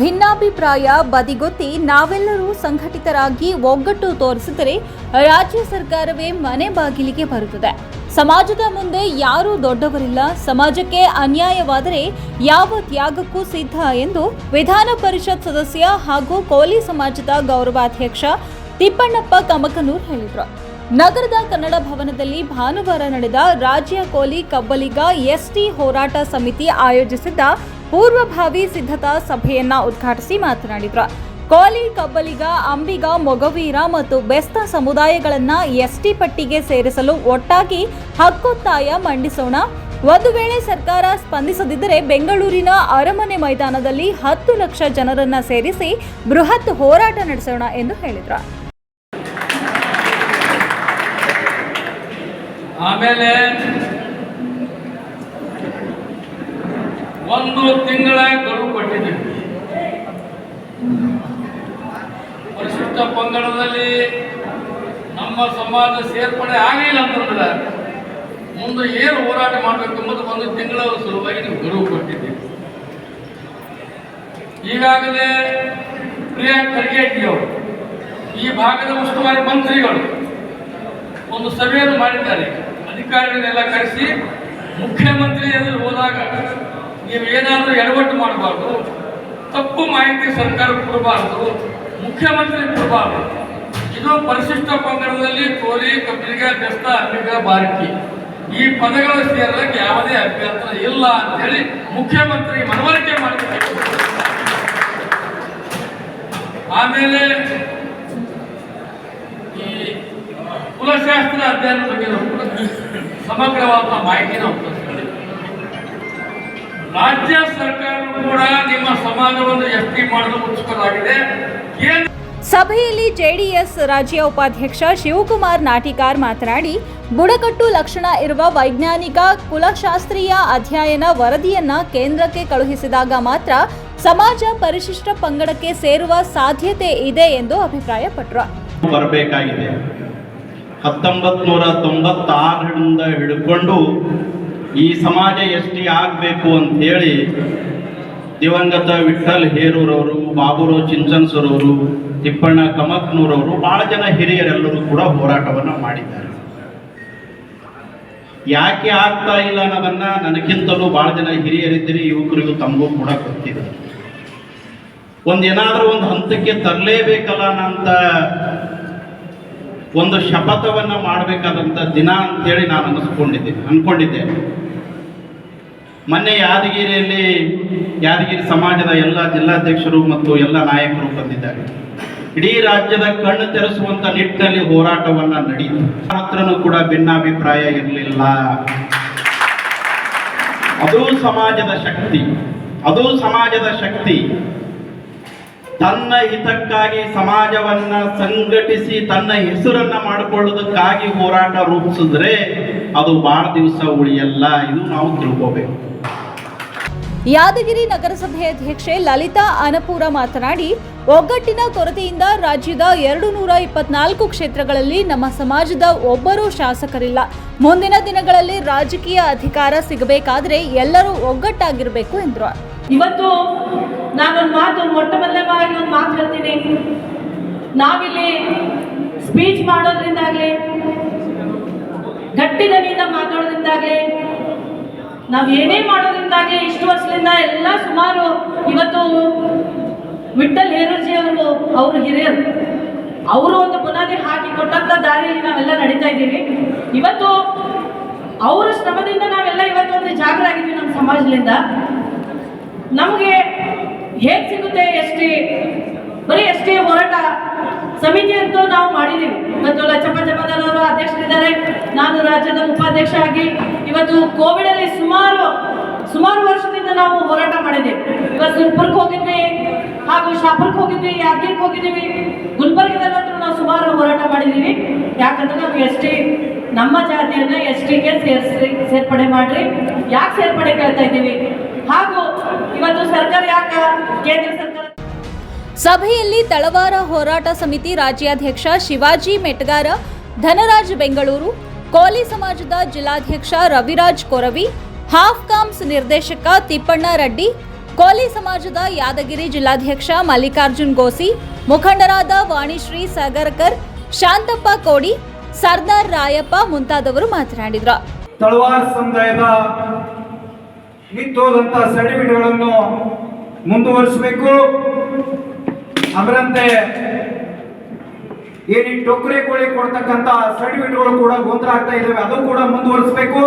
ಭಿನ್ನಾಭಿಪ್ರಾಯ, ಬದಿಗೊತ್ತಿ ನಾವೆಲ್ಲರೂ ಸಂಘಟಿತರಾಗಿ ಒಗ್ಗಟ್ಟು ತೋರಿಸಿದರೆ ರಾಜ್ಯ ಸರ್ಕಾರವೇ ಮನೆ ಬಾಗಿಲಿಗೆ ಬರುತ್ತದೆ. ಸಮಾಜದ ಮುಂದೆ ಯಾರೂ ದೊಡ್ಡವರಿಲ್ಲ. ಸಮಾಜಕ್ಕೆ ಅನ್ಯಾಯವಾದರೆ ಯಾವ ತ್ಯಾಗಕ್ಕೂ ಸಿದ್ಧ ಎಂದು ವಿಧಾನ ಪರಿಷತ್ ಸದಸ್ಯ ಹಾಗೂ ಕೋಲಿ ಸಮಾಜದ ಗೌರವಾಧ್ಯಕ್ಷ ತಿಪ್ಪಣ್ಣಪ್ಪ ಕಮಕನೂರ್ ಹೇಳಿದರು. ನಗರದ ಕನ್ನಡ ಭವನದಲ್ಲಿ ಭಾನುವಾರ ನಡೆದ ರಾಜ್ಯ ಕೋಲಿ ಕಬ್ಬಲಿಗ ಎಸ್ಟಿ ಹೋರಾಟ ಸಮಿತಿ ಆಯೋಜಿಸಿದ್ದ ಪೂರ್ವಭಾವಿ ಸಿದ್ಧತಾ ಸಭೆಯನ್ನ ಉದ್ಘಾಟಿಸಿ ಮಾತನಾಡಿದರು. ಕೋಲಿ ಕಬ್ಬಲಿಗ, ಅಂಬಿಗ, ಮೊಗವೀರ ಮತ್ತು ಬೆಸ್ತ ಸಮುದಾಯಗಳನ್ನ ಎಸ್ಟಿ ಪಟ್ಟಿಗೆ ಸೇರಿಸಲು ಒಟ್ಟಾಗಿ ಹಕ್ಕೊತ್ತಾಯ ಮಂಡಿಸೋಣ. ಒಂದು ವೇಳೆ ಸರ್ಕಾರ ಸ್ಪಂದಿಸದಿದ್ದರೆ ಬೆಂಗಳೂರಿನ ಅರಮನೆ ಮೈದಾನದಲ್ಲಿ ಹತ್ತು ಲಕ್ಷ ಜನರನ್ನ ಸೇರಿಸಿ ಬೃಹತ್ ಹೋರಾಟ ನಡೆಸೋಣ ಎಂದು ಹೇಳಿದರು. ಆಮೇಲೆ ಒಂದು ತಿಂಗಳ ಗಡುವು ಕೊಟ್ಟಿದ್ದೇನೆ. ಪರಿಶಿಷ್ಟ ಪಂಗಡದಲ್ಲಿ ನಮ್ಮ ಸಮಾಜ ಸೇರ್ಪಡೆ ಆಗಲಿಲ್ಲ ಅಂತಂದ್ರೆ ಮುಂದೆ ಏನು ಹೋರಾಟ ಮಾಡಬೇಕು ಒಂದು ತಿಂಗಳ ಸುಲಭವಾಗಿ ನೀವು ಗಡುವು ಕೊಟ್ಟಿದ್ದೀವಿ ಈಗಾಗಲೇ ಪ್ರಿಯಾಂಕ್ ಖರ್ಗೆ ಅವರು ಈ ಭಾಗದ ಉಸ್ತುವಾರಿ ಮಂತ್ರಿಗಳು ಒಂದು ಸಭೆಯನ್ನು ಮಾಡಿದ್ದಾರೆ. ಅಧಿಕಾರಿಗಳನ್ನೆಲ್ಲ ಕರೆಸಿ ಮುಖ್ಯಮಂತ್ರಿ ಎದುರು ಹೋದಾಗ ನೀವು ಏನಾದರೂ ಎಡವಟ್ಟು ಮಾಡಬಾರ್ದು. ತಪ್ಪು ಮಾಹಿತಿ ಸರ್ಕಾರ ಕೊಡಬಾರ್ದು. ಮುಖ್ಯಮಂತ್ರಿ ಕೊಡಬಾರ್ದು. ಇದು ಪರಿಶಿಷ್ಟ ಪಂಗಡದಲ್ಲಿ ಕೋಲಿ, ಕಬ್ಬಿಗ, ಬೆಸ್ತ ಅಂಬಿಗ ಬಾರಕಿ. ಈ ಪದಗಳ ಸೇರಲಿಕ್ಕೆ ಯಾವುದೇ ಅಭ್ಯಂತರ ಇಲ್ಲ ಅಂತೇಳಿ ಮುಖ್ಯಮಂತ್ರಿ ಮನವರಿಕೆ ಮಾಡಬೇಕು ಆಮೇಲೆ ಈ ಕುಲಶಾಸ್ತ್ರ ಅಧ್ಯಯನ ಬಗ್ಗೆ ಸಮಗ್ರವಾದ ಮಾಹಿತಿ ನಾವು ತರಿಸ್ಕೊಳ್ಳಿ. ರಾಜ್ಯ ಸರ್ಕಾರ ಕೂಡ ನಿಮ್ಮ ಸಮಾಜವನ್ನು ಎಸ್ ಟಿ ಮಾಡಲು ಉತ್ಸುಕರಾಗಿದೆ. ಸಭೆಯಲ್ಲಿ ಜೆಡಿಎಸ್ ರಾಜ್ಯ ಉಪಾಧ್ಯಕ್ಷ ಶಿವಕುಮಾರ್ ನಾಟಿಕಾರ್ ಮಾತನಾಡಿ ಬುಡಕಟ್ಟು ಲಕ್ಷಣ ಇರುವ ವೈಜ್ಞಾನಿಕ ಕುಲಶಾಸ್ತ್ರೀಯ ಅಧ್ಯಯನ ವರದಿಯನ್ನ ಕೇಂದ್ರಕ್ಕೆ ಕಳುಹಿಸಿದಾಗ ಮಾತ್ರ ಸಮಾಜ ಪರಿಶಿಷ್ಟ ಪಂಗಡಕ್ಕೆ ಸೇರುವ ಸಾಧ್ಯತೆ ಇದೆ ಎಂದು ಅಭಿಪ್ರಾಯಪಟ್ಟರು. ಬರಬೇಕಾಗಿದೆ. ಹತ್ತೊಂಬತ್ತು ನೂರ ತೊಂಬತ್ತಾರರಿಂದ ಹಿಡ್ಕೊಂಡು ಈ ಸಮಾಜ ಎಷ್ಟಿ ಆಗಬೇಕು ಅಂತೇಳಿ ದಿವಂಗತ ವಿಠಲ್ ಹೇರೂರವರು, ಬಾಬುರಾವ್ ಚಿಂಚನ್ಸರವರು, ತಿಪ್ಪಣ್ಣ ಕಮಕ್ನೂರವರು, ಭಾಳ ಜನ ಹಿರಿಯರೆಲ್ಲರೂ ಕೂಡ ಹೋರಾಟವನ್ನು ಮಾಡಿದ್ದಾರೆ. ಯಾಕೆ ಆಗ್ತಾ ಇಲ್ಲ ಅನ್ನೋದನ್ನ ನನಗಿಂತಲೂ ಭಾಳ ಜನ ಹಿರಿಯರಿದ್ದರೆ, ಯುವಕರಿಗೂ ತಮಗೂ ಕೂಡ ಗೊತ್ತಿದೆ. ಒಂದು ಏನಾದರೂ ಒಂದು ಹಂತಕ್ಕೆ ತರಲೇಬೇಕಲ್ಲ ಅನ್ನಂತ ಒಂದು ಶಪಥವನ್ನು ಮಾಡಬೇಕಾದಂಥ ದಿನ ಅಂತೇಳಿ ನಾನು ಅನಿಸ್ಕೊಂಡಿದ್ದೆ ಅನ್ಕೊಂಡಿದ್ದೆ ಮೊನ್ನೆ ಯಾದಗಿರಿಯಲ್ಲಿ ಯಾದಗಿರಿ ಸಮಾಜದ ಎಲ್ಲ ಜಿಲ್ಲಾಧ್ಯಕ್ಷರು ಮತ್ತು ಎಲ್ಲ ನಾಯಕರು ಬಂದಿದ್ದಾರೆ. ಇಡೀ ರಾಜ್ಯದ ಕಣ್ಣು ತೆರೆಸುವಂತ ನಿಟ್ಟಿನಲ್ಲಿ ಹೋರಾಟವನ್ನ ನಡೆಯಿತು ಹತ್ರನೂ ಕೂಡ ಭಿನ್ನಾಭಿಪ್ರಾಯ ಇರಲಿಲ್ಲ. ಅದು ಸಮಾಜದ ಶಕ್ತಿ. ಅದು ಸಮಾಜದ ಶಕ್ತಿ. ತನ್ನ ಹಿತಕ್ಕಾಗಿ ಸಮಾಜವನ್ನ ಸಂಘಟಿಸಿ ತನ್ನ ಹೆಸರನ್ನ ಮಾಡಿಕೊಳ್ಳೋದಕ್ಕಾಗಿ ಹೋರಾಟ ರೂಪಿಸಿದ್ರೆ ಅದು ಬಹಳ ದಿವಸ ಉಳಿಯಲ್ಲ. ಇದು ನಾವು ತಿಳ್ಕೋಬೇಕು. ಯಾದಗಿರಿ ನಗರಸಭೆ ಅಧ್ಯಕ್ಷೆ ಲಲಿತಾ ಅನಪೂರ ಮಾತನಾಡಿ, ಒಗ್ಗಟ್ಟಿನ ಕೊರತೆಯಿಂದ ರಾಜ್ಯದ ಎರಡು ನೂರ ಇಪ್ಪತ್ನಾಲ್ಕು ಕ್ಷೇತ್ರಗಳಲ್ಲಿ ನಮ್ಮ ಸಮಾಜದ ಒಬ್ಬರೂ ಶಾಸಕರಿಲ್ಲ. ಮುಂದಿನ ದಿನಗಳಲ್ಲಿ ರಾಜಕೀಯ ಅಧಿಕಾರ ಸಿಗಬೇಕಾದ್ರೆ ಎಲ್ಲರೂ ಒಗ್ಗಟ್ಟಾಗಿರಬೇಕು ಎಂದರು. ಇವತ್ತು ನಾನೊಂದು ಮಾತು ಮೊಟ್ಟ ಮೊದಲವಾಗಿ ಒಂದು ಮಾತು ಹೇಳ್ತೀನಿ. ನಾವಿಲ್ಲಿ ಸ್ಪೀಚ್ ಮಾಡೋದ್ರಿಂದಾಗಲಿ ಗಟ್ಟಿ ದನಿಯಿಂದ ಮಾತಾಡೋದ್ರಿಂದಾಗಲಿ ನಾವು ಏನೇ ಮಾಡೋದ್ರಿಂದಾಗಿ ಇಷ್ಟು ವರ್ಷದಿಂದ ಎಲ್ಲ ಸುಮಾರು ಇವತ್ತು ವಿಠಲ್ ಹೇರೂರ್ಜಿ ಅವರು ಅವರು ಹಿರಿಯರು. ಅವರು ಒಂದು ಬುನಾದಿ ಹಾಕಿ ಕೊಟ್ಟಂತ ದಾರಿಯಲ್ಲಿ ನಾವೆಲ್ಲ ನಡೀತಾ ಇದ್ದೀವಿ. ಇವತ್ತು ಅವರ ಶ್ರಮದಿಂದ ನಾವೆಲ್ಲ ಇವತ್ತು ಒಂದು ಜಾಗರಾಗಿದ್ದೀವಿ ನಮ್ಮ ಸಮಾಜದಿಂದ. ನಮಗೆ ಹೇಗೆ ಸಿಗುತ್ತೆ ಎಸ್ ಟಿ? ಬರೀ ಎಸ್ ಟಿ ಹೋರಾಟ ಸಮಿತಿ ಅಂತೂ ನಾವು ಮಾಡಿದ್ದೀವಿ ಇವತ್ತು ಲಚ್ಚಪ್ಪ ಜಮಾದಾರವರು ಅಧ್ಯಕ್ಷರಿದ್ದಾರೆ. ನಾನು ರಾಜ್ಯದ ಉಪಾಧ್ಯಕ್ಷ ಆಗಿ ಇವತ್ತು ಕೋವಿಡ್ ಅಲ್ಲಿ ಸುಮಾರು ಸುಮಾರು ವರ್ಷದಿಂದ ನಾವು ಹೋರಾಟ ಮಾಡಿದ್ದೀವಿ ಇವತ್ತು ಸುಲ್ಪುರ್ಗೆ ಹೋಗಿದ್ವಿ ಹಾಗೂ ಶಾಪುರ್ಗೆ ಹೋಗಿದ್ವಿ, ಯಾದಗಿರ್ಗೆ ಹೋಗಿದ್ದೀವಿ. ಗುಲ್ಬರ್ಗದಲ್ಲಂತೂ ನಾವು ಸುಮಾರು ಹೋರಾಟ ಮಾಡಿದ್ದೀವಿ ಯಾಕಂದ್ರೆ ನಾವು ಎಸ್ ಟಿ, ನಮ್ಮ ಜಾತಿಯನ್ನ ಎಸ್ ಟಿಗೆ ಸೇರಿಸಿ, ಸೇರ್ಪಡೆ ಮಾಡ್ರಿ. ಯಾಕೆ ಸೇರ್ಪಡೆ ಕೇಳ್ತಾ ಇದ್ದೀವಿ? ಹಾಗೂ ಇವತ್ತು ಸರ್ಕಾರ ಯಾಕೆ ಕೇಂದ್ರ ಸರ್ಕಾರ ಸಭೆಯಲ್ಲಿ ತಳವಾರ ಹೋರಾಟ ಸಮಿತಿ ರಾಜ್ಯಾಧ್ಯಕ್ಷ ಶಿವಾಜಿ ಮೆಟ್ಗಾರ, ಧನರಾಜ್ ಬೆಂಗಳೂರು, ಕೋಲಿ ಸಮಾಜದ ಜಿಲ್ಲಾಧ್ಯಕ್ಷ ರವಿರಾಜ್ ಕೊರವಿ ಹಾಫ್ ಕಾಮ್ಸ್ ನಿರ್ದೇಶಕ ತಿಪ್ಪಣ್ಣ ರೆಡ್ಡಿ, ಕೋಲಿ ಸಮಾಜದ ಯಾದಗಿರಿ ಜಿಲ್ಲಾಧ್ಯಕ್ಷ ಮಲ್ಲಿಕಾರ್ಜುನ್ ಗೋಸಿ, ಮುಖಂಡರಾದ ವಾಣಿಶ್ರೀ ಸಾಗರ್ಕರ್, ಶಾಂತಪ್ಪ ಕೋಡಿ, ಸರ್ದಾರ್ ರಾಯಪ್ಪ ಮುಂತಾದವರು ಮಾತನಾಡಿದರು. ತಳವಾರ ಸಮುದಾಯದ ನಿಂತೋದಂತ ಸರ್ಟಿಫಿಕೇಟ್ಗಳನ್ನು ಮುಂದುವರಿಸಬೇಕು. ಅದರಂತೆ ಏನು ಈ ಟೊಕ್ರೆ ಕೋಳಿ ಸರ್ಟಿಫಿಕೇಟ್ ಸರ್ಟಿಫಿಕೇಟ್ಗಳು ಕೂಡ ಗೊಂದಲ ಆಗ್ತಾ ಇದ್ದಾವೆ ಅದು ಕೂಡ ಮುಂದುವರಿಸಬೇಕು.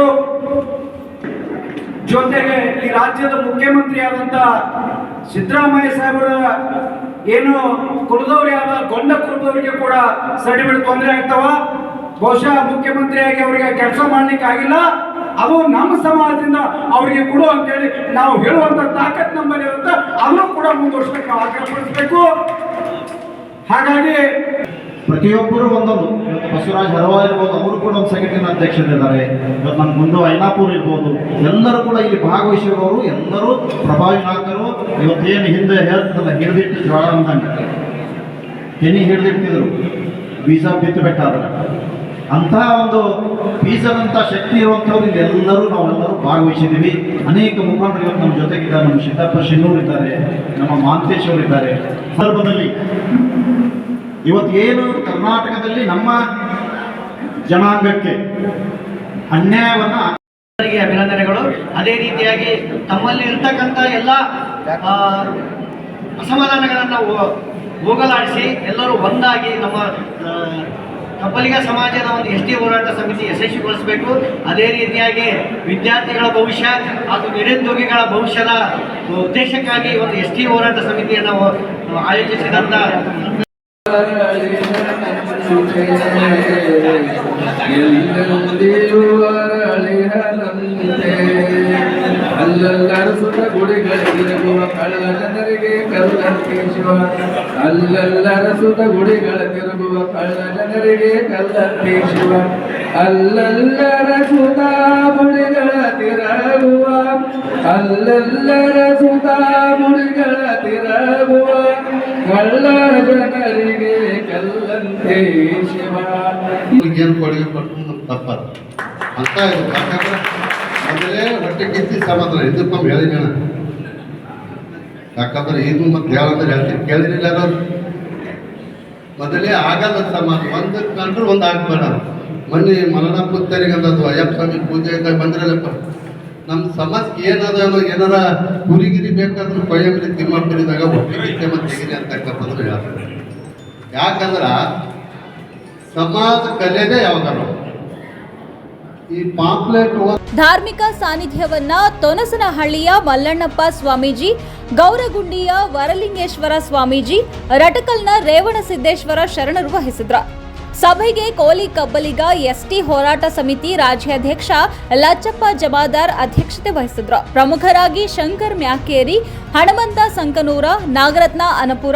ಜೊತೆಗೆ ಈ ರಾಜ್ಯದ ಮುಖ್ಯಮಂತ್ರಿ ಆದಂತ ಸಿದ್ದರಾಮಯ್ಯ ಸಾಹೇಬರ ಏನು ಕುಲದವ್ರು ಆದ ಗೊಂಡ ಕುಲದವರಿಗೆ ಕೂಡ ಸರ್ಟಿಫಿಕೇಟ್ ತೊಂದರೆ ಆಗ್ತಾವ. ಬಹುಶಃ ಮುಖ್ಯಮಂತ್ರಿಯಾಗಿ ಅವರಿಗೆ ಕೆಲಸ ಮಾಡ್ಲಿಕ್ಕೆ ಆಗಿಲ್ಲ. ಅದು ನಮ್ಮ ಸಮಾಜದಿಂದ ಅವರಿಗೆ ಕೊಡು ಅಂತೇಳಿ ನಾವು ಹೇಳುವಂತ ತಾಕತ್ ನಮ್ಮಲ್ಲಿ ಕೂಡ ಮುಂದುವರಿಸಬೇಕು ಹಾಗಾಗಿ ಪ್ರತಿಯೊಬ್ಬರು ಒಂದೊಂದು. ಇವತ್ತು ಬಸವರಾಜ್ ಹರವಾ ಇರ್ಬೋದು, ಅವರು ಕೂಡ ಒಂದು ಸಂಘಟನೆ ಅಧ್ಯಕ್ಷರಿದ್ದಾರೆ. ಇವತ್ತು ನಮ್ಮ ಮುಂದೆ ಐನಾಪುರ್ ಇರ್ಬೋದು. ಎಲ್ಲರೂ ಕೂಡ ಇಲ್ಲಿ ಭಾಗವಹಿಸಿರುವವರು ಎಲ್ಲರೂ ಪ್ರಭಾವಿ ನಾಯಕರು. ಇವತ್ತೇನು ಹಿಂದೆ ಹೇಳ್ತಲ್ಲ ಹಿಡಿದಿಟ್ಟು ಜ್ವಾಳ ಅಂದಂಗೆ. ತೆನಿ ಹಿಡಿದಿಟ್ಟಿದ್ರು. ಬೀಜ ಬಿತ್ತಬೇಕಾದ್ರೆ ಅಂತಹ ಒಂದು ಬೀಜದಂತ ಶಕ್ತಿ ಇರುವಂಥವ್ರು ಇಲ್ಲಿ ಎಲ್ಲರೂ ನಾವೆಲ್ಲರೂ ಭಾಗವಹಿಸಿದ್ದೀವಿ. ಅನೇಕ ಮುಖಂಡರು ಇವತ್ತು ನಮ್ಮ ಜೊತೆಗಿದ್ದಾರೆ. ನಮ್ಮ ಸಿದ್ದಪ್ಪ ಶಿನ್ನೂರ್ ಇದ್ದಾರೆ. ನಮ್ಮ ಮಾಂತೇಶ್ ಇದ್ದಾರೆ. ಸಂದರ್ಭದಲ್ಲಿ ಇವತ್ತು ಏನು ಕರ್ನಾಟಕದಲ್ಲಿ ನಮ್ಮ ಜನಾಂಗಕ್ಕೆ ಅನ್ಯಾಯವನ್ನ ಅಭಿನಂದನೆಗಳು. ಅದೇ ರೀತಿಯಾಗಿ ತಮ್ಮಲ್ಲಿ ಇರ್ತಕ್ಕಂಥ ಎಲ್ಲ ಅಸಮಾಧಾನಗಳನ್ನು ಹೋಗಲಾಡಿಸಿ ಎಲ್ಲರೂ ಒಂದಾಗಿ ನಮ್ಮ ಕಬ್ಬಲಿಗ ಸಮಾಜದ ಒಂದು ಎಸ್ ಟಿ ಹೋರಾಟ ಸಮಿತಿ ಯಶಸ್ವಿಗೊಳಿಸಬೇಕು. ಅದೇ ರೀತಿಯಾಗಿ ವಿದ್ಯಾರ್ಥಿಗಳ ಭವಿಷ್ಯ ಹಾಗೂ ನಿರುದ್ಯೋಗಿಗಳ ಭವಿಷ್ಯದ ಉದ್ದೇಶಕ್ಕಾಗಿ ಒಂದು ಎಸ್ ಟಿ ಹೋರಾಟ ಸಮಿತಿಯನ್ನು ಆಯೋಜಿಸಿದಂಥ ಅಲ್ಲಲ್ಲರ ಸುತ ಗುಡಿಗಳಿರುವ ಜನರಿಗೆ ಕಲ್ಲಂತೆ ಶಿವ. ಅಲ್ಲೆಲ್ಲರ ಸುತ ಗುಡಿಗಳ ತಿರುಗುವ ಕಳ್ಳ ಜನರಿಗೆ ಕಲ್ಲಂತೆ ಶಿವ. ಅಲ್ಲಲ್ಲರ ಸುತ ಗುಡಿಗಳ ತಿರುಗುವ, ಅಲ್ಲಲ್ಲರ ಸುತ ಗುಡಿಗಳ ತಿರುಗುವ ಕಳ್ಳ ಜನರಿಗೆ ಕಲ್ಲಂತೆ ಶಿವ. ಏನು ಕೊಡುಗೆ ಕೊಟ್ಟು ತಪ್ಪದು ಅಂತ ಇದು ಯಾಕಂದ್ರೆ ಮೊದಲೇ ಹೊಟ್ಟೆ ಕಿಚ್ಚಿ ಸಮಾಧಾನ. ಇದಕ್ಕೊಮ್ಮೆ ಹೇಳಿದ್ದೇನೆ. ಯಾಕಂದ್ರೆ ಇದು ಮತ್ತೆ ಹೇಳಂದ್ರೆ ಹೇಳ್ತೀನಿ ಕೇಳಿರಿಲ್ಲ ಯಾರು ಮೊದಲೇ ಆಗಲ್ಲ ಸಮಾನ. ಒಂದು ಕಂಡ್ರೆ ಒಂದು ಆಗ್ಬೇಡ. ಮೊನ್ನೆ ಮಲನ ಪುತ್ತರಿಗೆ ಅಂದದ್ದು, ಅಯ್ಯಪ್ಪ ಸ್ವಾಮಿ ಪೂಜೆ ಬಂದ್ರಲ್ಲಪ್ಪ. ನಮ್ಮ ಸಮಾಜಕ್ಕೆ ಏನದ ಏನಾರ ಹುರಿಗಿರಿ ಬೇಕಾದ್ರೂ ಕೊಯ್ಯಂಗ್ರಿ ತಿಮ್ಮಪ್ಪರಿದಾಗ ಒಟ್ಟಿಗೆ ಮತ್ತೆ ತೆಗಿರಿ ಅಂತಕ್ಕಂಥದ್ದು ಹೇಳ್ತಾರೆ ಯಾಕಂದ್ರೆ ಸಮಾಜ ಕಲೆನೇ ಯಾವ್ದಾರು ಧಾರ್ಮಿಕ ಸಾನ್ನಿಧ್ಯವನ್ನ ತೊನಸನಹಳ್ಳಿಯ ಮಲ್ಲಣ್ಣಪ್ಪ ಸ್ವಾಮೀಜಿ, ಗೌರಗುಂಡಿಯ ವರಲಿಂಗೇಶ್ವರ ಸ್ವಾಮೀಜಿ, ರಟಕಲ್ನ ರೇವಣಸಿದ್ದೇಶ್ವರ ಶರಣರು ವಹಿಸಿದ್ರ ಸಭೆಗೆ ಕೋಲಿ ಕಬ್ಬಲಿಗ ಎಸ್ಟಿ ಹೋರಾಟ ಸಮಿತಿ ರಾಜ್ಯಾಧ್ಯಕ್ಷ ಲಚ್ಚಪ್ಪ ಜಮಾದಾರ್ ಅಧ್ಯಕ್ಷತೆ ವಹಿಸಿದ್ರು. ಪ್ರಮುಖರಾಗಿ ಶಂಕರ್ ಮ್ಯಾಕೇರಿ, ಹಣಮಂತ ಸಂಕನೂರ, ನಾಗರತ್ನ ಅನಪುರ,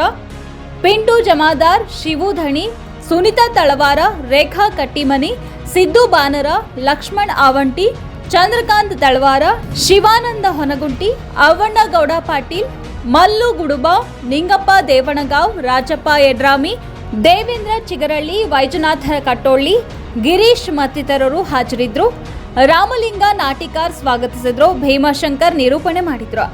ಪಿಂಟು ಜಮಾದಾರ್ ಶಿವು ಧಣಿ ಸುನಿತಾ ತಳವಾರ, ರೇಖಾ ಕಟ್ಟಿಮನಿ ಸಿದ್ದು ಬಾನರ, ಲಕ್ಷ್ಮಣ್ ಆವಂಟಿ, ಚಂದ್ರಕಾಂತ್ ತಳವಾರ ಶಿವಾನಂದ ಹೊನಗುಂಟಿ ಅವಣ್ಣಗೌಡ ಪಾಟೀಲ್, ಮಲ್ಲು ಗುಡುಬ ನಿಂಗಪ್ಪ ದೇವಣಗಾವ್, ರಾಜಪ್ಪ ಯಡ್ರಾಮಿ ದೇವೇಂದ್ರ ಚಿಗರಳ್ಳಿ ವೈಜನಾಥ ಕಟ್ಟೋಳ್ಳಿ, ಗಿರೀಶ್ ಮತ್ತಿತರರು ಹಾಜರಿದ್ದರು ರಾಮಲಿಂಗ ನಾಟಿಕಾರ್ ಸ್ವಾಗತಿಸಿದ್ರು. ಭೀಮಾಶಂಕರ್ ನಿರೂಪಣೆ ಮಾಡಿದ್ರು.